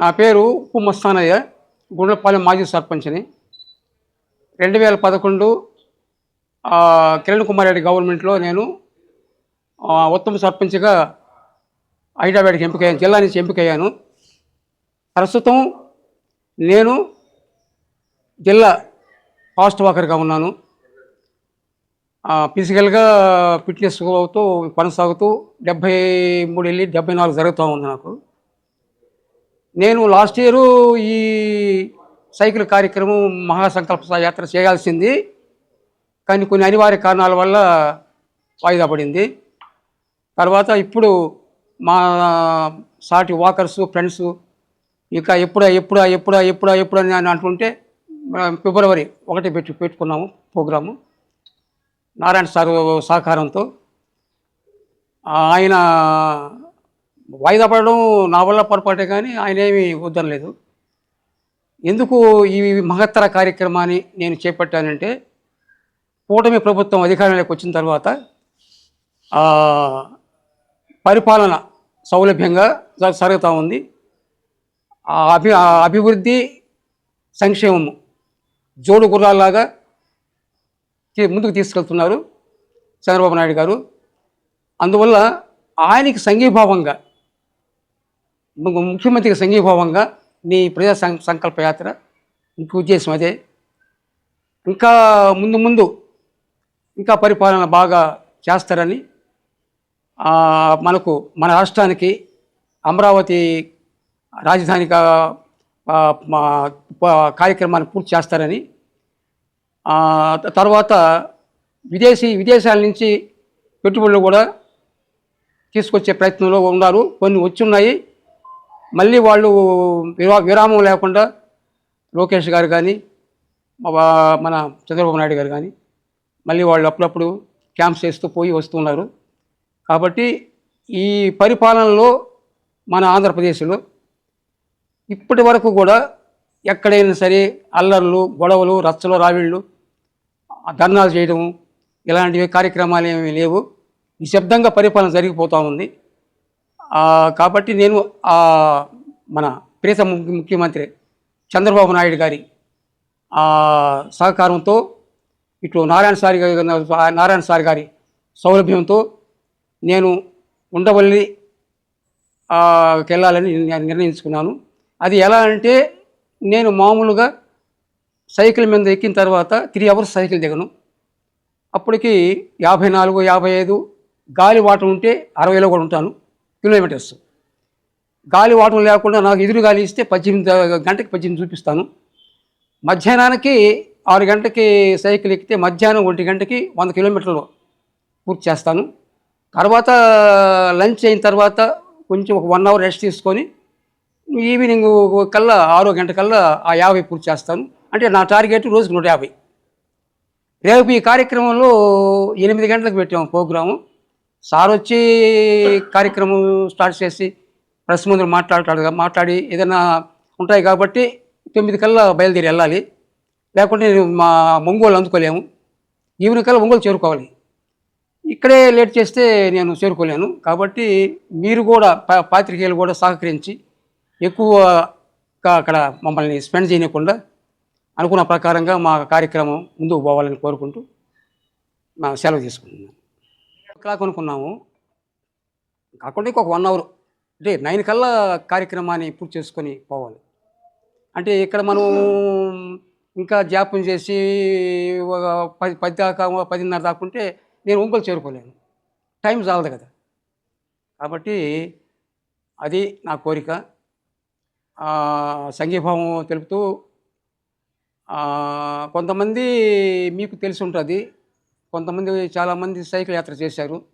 నా పేరు ఉప్పు మస్తానయ్య గుండ్లపాలెం మాజీ సర్పంచ్ని. రెండు వేల పదకొండు కిరణ్ కుమార్ రెడ్డి గవర్నమెంట్లో నేను ఉత్తమ సర్పంచ్గా హైదరాబాద్కి ఎంపికయ్యాను జిల్లా నుంచి ఎంపికయ్యాను. ప్రస్తుతం నేను జిల్లా ఫాస్ట్ వాకర్గా ఉన్నాను. ఫిజికల్గా ఫిట్నెస్ అవుతూ కొనసాగుతూ డెబ్భై మూడు వెళ్ళి డెబ్బై నాలుగు జరుగుతూ ఉంది నాకు. నేను లాస్ట్ ఇయరు ఈ సైకిల్ కార్యక్రమం మహాసంకల్ప యాత్ర చేయాల్సింది. కానీ కొన్ని అనివార్య కారణాల వల్ల వాయిదా పడింది. తర్వాత ఇప్పుడు మా సాటి వాకర్స్ ఫ్రెండ్స్ ఇంకా ఎప్పుడా ఎప్పుడా ఎప్పుడా ఎప్పుడా ఎప్పుడా అని అంటుంటే ఫిబ్రవరి ఒకటి పెట్టి పెట్టుకున్నాము ప్రోగ్రాము. నారాయణ సార్ సహకారంతో. ఆయన వాయిదా పడడం నా వల్ల పొరపాటే కానీ ఆయన ఏమీ వద్దనలేదు. ఎందుకు ఈ మహత్తర కార్యక్రమాన్ని నేను చేపట్టానంటే కూటమి ప్రభుత్వం అధికారంలోకి వచ్చిన తర్వాత పరిపాలన సౌలభ్యంగా జరుగుతూ ఉంది. ఆ అభి ఆ అభివృద్ధి సంక్షేమము జోడు గుర్రాల్లాగా ముందుకు తీసుకెళ్తున్నారు చంద్రబాబు నాయుడు గారు. అందువల్ల ఆయనకి సంఘీభావంగా ముఖ్యమంత్రికి సంఘీభావంగా నీ ప్రజా సం- సంకల్ప యాత్ర ముఖ్య ఉద్దేశం అదే ఇంకా ముందు ముందు ఇంకా పరిపాలన బాగా చేస్తారని మనకు మన రాష్ట్రానికి అమరావతి రాజధానిగా మా కార్యక్రమాన్ని పూర్తి చేస్తారని తర్వాత విదేశీ విదేశాల నుంచి పెట్టుబడులు కూడా తీసుకొచ్చే ప్రయత్నంలో ఉన్నారు. కొన్ని వచ్చి ఉన్నాయి మళ్ళీ వాళ్ళు విరా విరామం లేకుండా లోకేష్ గారు కానీ మన చంద్రబాబు నాయుడు గారు కానీ మళ్ళీ వాళ్ళు అప్పుడప్పుడు క్యాంప్స్ చేస్తూ పోయి వస్తున్నారు. కాబట్టి ఈ పరిపాలనలో మన ఆంధ్రప్రదేశ్లో ఇప్పటి వరకు కూడా ఎక్కడైనా సరే అల్లర్లు గొడవలు రచ్చలు రావిళ్ళు ధర్నాలు చేయడం ఇలాంటివి కార్యక్రమాలు ఏమీ లేవు. నిశ్శబ్దంగా పరిపాలన జరిగిపోతూ ఉంది. కాబట్టి నేను మన ప్రీత ము- ముఖ్యమంత్రి చంద్రబాబు నాయుడు గారి సహకారంతో ఇటు నారాయణ సారి గారి నారాయణ సారి గారి సౌలభ్యంతో నేను ఉండవల్లి వెళ్ళాలని నేను నిర్ణయించుకున్నాను. అది ఎలా అంటే నేను మామూలుగా సైకిల్ మీద ఎక్కిన తర్వాత త్రీ అవర్స్ సైకిల్ దిగను. అప్పటికి యాభై నాలుగు యాభై ఐదు గాలి వాటం ఉంటే అరవైలో కూడా ఉంటాను. కిలోమీటర్స్ గాలి వాటం లేకుండా నాకు ఎదురు గాలి ఇస్తే పద్దెనిమిది గంటకి పద్దెనిమిది చూపిస్తాను. మధ్యాహ్నానికి ఆరు గంటకి సైకిల్ ఎక్కితే మధ్యాహ్నం ఒంటి గంటకి వంద కిలోమీటర్లు పూర్తి చేస్తాను. తర్వాత లంచ్ అయిన తర్వాత కొంచెం ఒక వన్ అవర్ రెస్ట్ తీసుకొని ఈవినింగ్ కల్లా ఆరో గంట కల్లా ఆ యాభై పూర్తి చేస్తాను. అంటే నా టార్గెట్ రోజుకు నూట యాభై. రేపు ఈ కార్యక్రమంలో ఎనిమిది గంటలకు పెట్టాము ప్రోగ్రాము. సార్ వచ్చి కార్యక్రమం స్టార్ట్ చేసి ప్రెస్ ముందు మాట్లాడతాడు మాట్లాడి ఏదైనా ఉంటాయి కాబట్టి తొమ్మిది కల్లా బయలుదేరి వెళ్ళాలి. లేకుంటే నేను మా ఒంగోలు అందుకోలేము. ఈవినింగ్ కల్లా ఒంగోలు చేరుకోవాలి. ఇక్కడే లేట్ చేస్తే నేను చేరుకోలేను. కాబట్టి మీరు కూడా పాత్రికేయులు కూడా సహకరించి ఎక్కువగా అక్కడ మమ్మల్ని స్పెండ్ చేయకుండా అనుకున్న ప్రకారంగా మా కార్యక్రమం ముందుకు పోవాలని కోరుకుంటూ మా సెలవు తీసుకుంటున్నాను. క్లాక్ అనుకున్నాము కాకుండా ఇంకొక వన్ అవర్ అంటే నైన్ కల్లా కార్యక్రమాన్ని పూర్తి చేసుకొని పోవాలి. అంటే ఇక్కడ మనం ఇంకా జాప్యం చేసి ఒక పది పది దాకా పదిన్నర దాకా ఉంటే నేను ఒంగోలు చేరుకోలేను. టైం చాలదు కదా. కాబట్టి అది నా కోరిక. సంఘీభావం తెలుపుతూ కొంతమంది మీకు తెలిసి ఉంటుంది. కొంతమంది చాలామంది సైకిల్ యాత్ర చేశారు.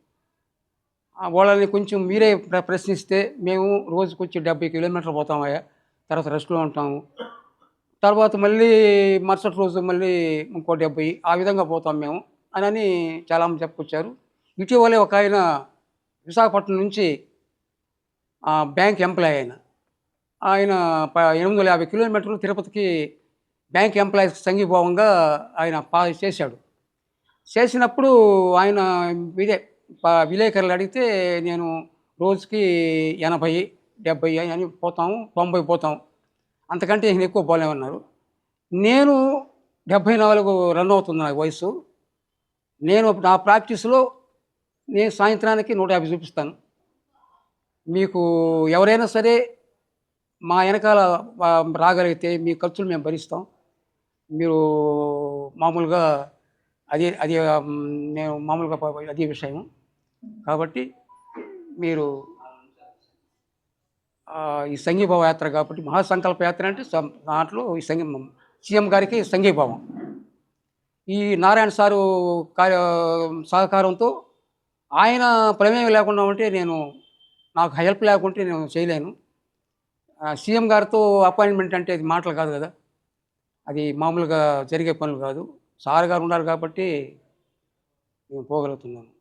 వాళ్ళని కొంచెం మీరే ప్ర ప్రశ్నిస్తే మేము రోజుకు వచ్చి డెబ్బై కిలోమీటర్లు పోతామయ్యా తర్వాత రెస్ట్లో ఉంటాము. తర్వాత మళ్ళీ మరుసటి రోజు మళ్ళీ ఇంకో డెబ్బై ఆ విధంగా పోతాం మేము అని అని చాలామంది చెప్పుకొచ్చారు. ఇటీవలే ఒక ఆయన విశాఖపట్నం నుంచి బ్యాంక్ ఎంప్లాయ్ ఆయన ఆయన ప- ఎనిమిది వందల యాభై కిలోమీటర్లు తిరుపతికి బ్యాంక్ ఎంప్లాయీస్ సంఘీభావంగా ఆయన పా చేశాడు. చేసినప్పుడు ఆయన ఇదే విలేకరులు అడిగితే నేను రోజుకి ఎనభై డెబ్బై అని పోతాము తొంభై పోతాం అంతకంటే నేను ఎక్కువ పోలేమన్నారు. నేను డెబ్భై నాలుగు రన్ అవుతుంది నాకు వయసు నేను నా ప్రాక్టీస్లో నేను సాయంత్రానికి నూట యాభై చూపిస్తాను. మీకు ఎవరైనా సరే మా వెనకాల రాగలిగితే మీ ఖర్చులు మేము భరిస్తాం. మీరు మామూలుగా అదే అది నేను మామూలుగా అదే విషయం కాబట్టి మీరు ఈ సంఘీభావ యాత్ర కాబట్టి మహాసంకల్ప యాత్ర అంటే సం- దాంట్లో ఈ సంఘీ సీఎం గారికి సంఘీభావం. ఈ నారాయణ సారు కార్య సహకారంతో ఆయన ప్రమేయం లేకుండా ఉంటే నేను నాకు హెల్ప్ లేకుంటే నేను చేయలేను. సీఎం గారితో అపాయింట్మెంట్ అంటే అది మాటలు కాదు కదా. అది మామూలుగా జరిగే పనులు కాదు. సార్ గారు ఉన్నారు కాబట్టి నేను పోగలుగుతున్నాను